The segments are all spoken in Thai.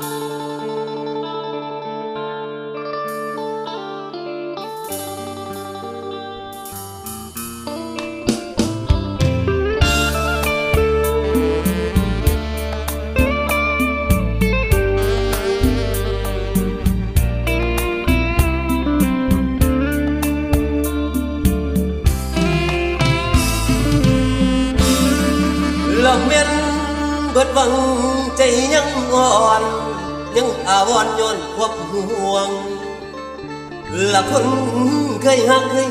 หลอกเมี ยังอาวรณ์ย้อนความห่วงละคนเคยหักเคย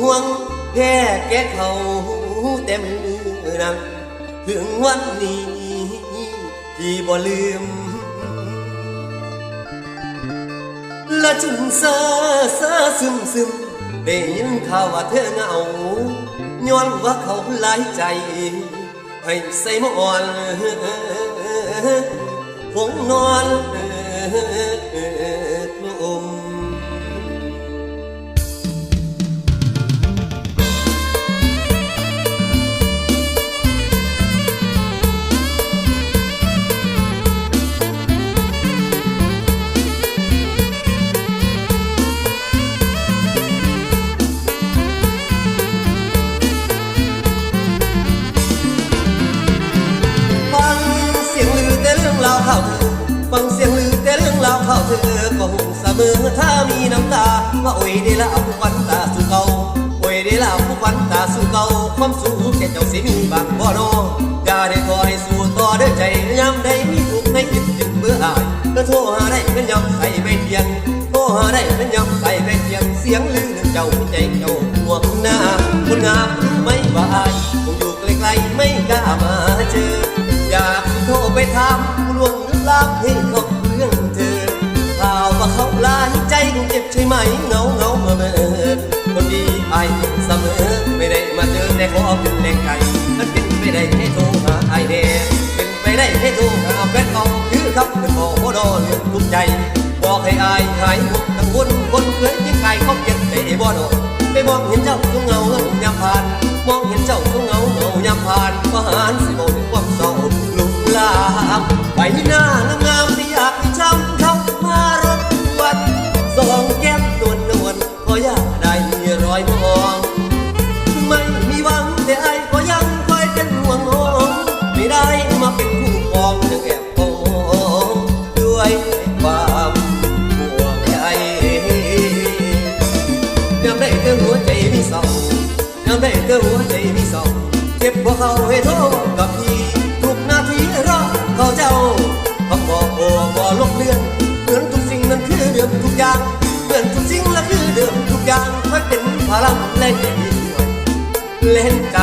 ห่วงแพ้แก้เขาเต็มนังถึงวันนี้ที่บ่ลืม ละจุนซาซาซึมซึมได้ยินข่าวว่าเธอเหงาย้อนว่าเขาหลายใจ ให้ใส่หมอน ผมนอนาวข่าวเธอฟังเสียงลือแต่เรื่องราวข่าวเธอก็หงเสมอถ้ามีน้ำตาว่าโอ้ยได้ละผู้ควันตาสู่เก่าโอ้ยได้ละผู้ควันตาสู่เก่าความสูงแค่เจ้าสิมีบางบ่นอย่าได้ขอให้สู้ต่อเด้อใจยามใดมีทุกข์ในจิตจึงเบื่ออายก็โทรหาได้เป็นยามใส่ไปเทียงโทรหาได้เป็นยามใส่ไปเทียงเสียงลือเรื่องเจ้าใจเจ้าห่วงหน้าคนงามไม่ว่าอายคงอยู่ไกลๆไม่กล้ามาเจออยากโทรไปถาม จ็บใช่ไหมเงาเงาเมื่อเมื่อคนดีอเสมอไม่ได้มาเจอแต่ขอเป็นแรงใจมันเป็นไปได้ให้โทรหาไอายแน่เป็นไปได้ให้โทรหาแฟนเขาคือครับเป็นบอกว่าดอเรื่องทุกใจบอกให้อายหายห่วงกังวลคนเคยที่ใครเขาเก็บได้บ่ดอกไปมองเห็นเจ้าทรงเงาเงายามผ่านมองเห็นเจ้าทรง ได้เธอหัวใจมีสองเก็บพวกเขาให้โทษกับพี่ทุกนาทีรอเขาเจ้าเขาบอกโอ้บ่ลบเลือนเหมือนทุกสิ่งนั้นคือเดิมทุกอย่างเหมือนทุกสิ่งและคือเดิมทุกอย่างค่อยเป็นพลังและใจเล่นใจ